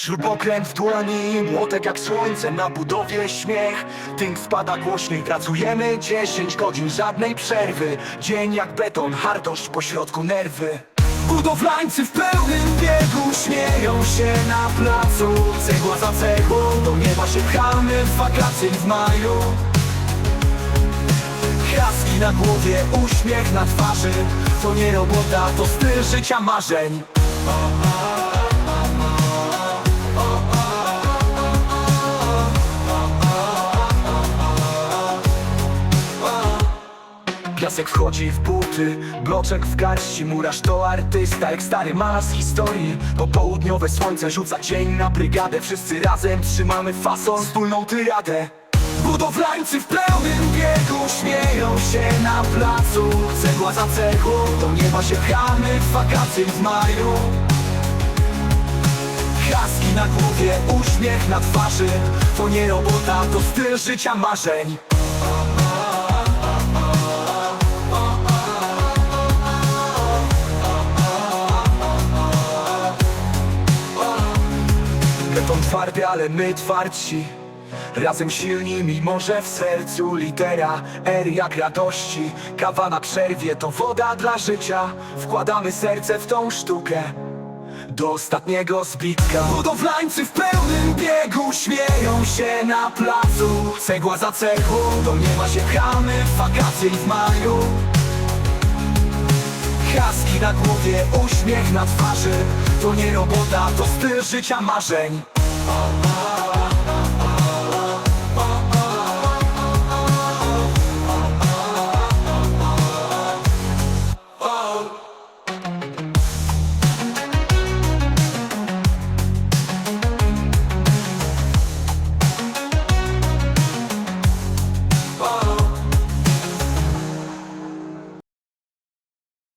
Śrubokręt w dłoni, młotek jak słońce na budowie śmiech. Tynk spada głośniej, pracujemy 10 godzin, żadnej przerwy. Dzień jak beton, hardość pośrodku nerwy. Budowlańcy w pełnym biegu śmieją się na placu. Cegła za cegłą, do nieba się pchamy w wakacje w maju. Kraski na głowie, uśmiech na twarzy. To nie robota, to styl życia marzeń Piasek wchodzi w buty, bloczek w garści Murarz to artysta, jak stary malarz z historii. Popołudniowe słońce rzuca cień na brygadę. Wszyscy razem trzymamy fason, wspólną tyradę. Budowlańcy w pełnym biegu śmieją się na placu. Cegła za cegłą, do nieba się pchamy. W wakacje w maju. Kaski na głowie, uśmiech na twarzy. To nie robota, to styl życia marzeń Beton twardy, ale my twardsi. Razem silni, mimo że w sercu litera R jak radości. Kawa na przerwie to woda dla życia. Wkładamy serce w tą sztukę. Do ostatniego zbitka. Budowlańcy w pełnym biegu śmieją się na placu. Cegła za cegłą, do nieba się pchamy. W wakacje i w maju. Kaski na głowie, uśmiech na twarzy. To nie robota, to styl życia marzeń all my.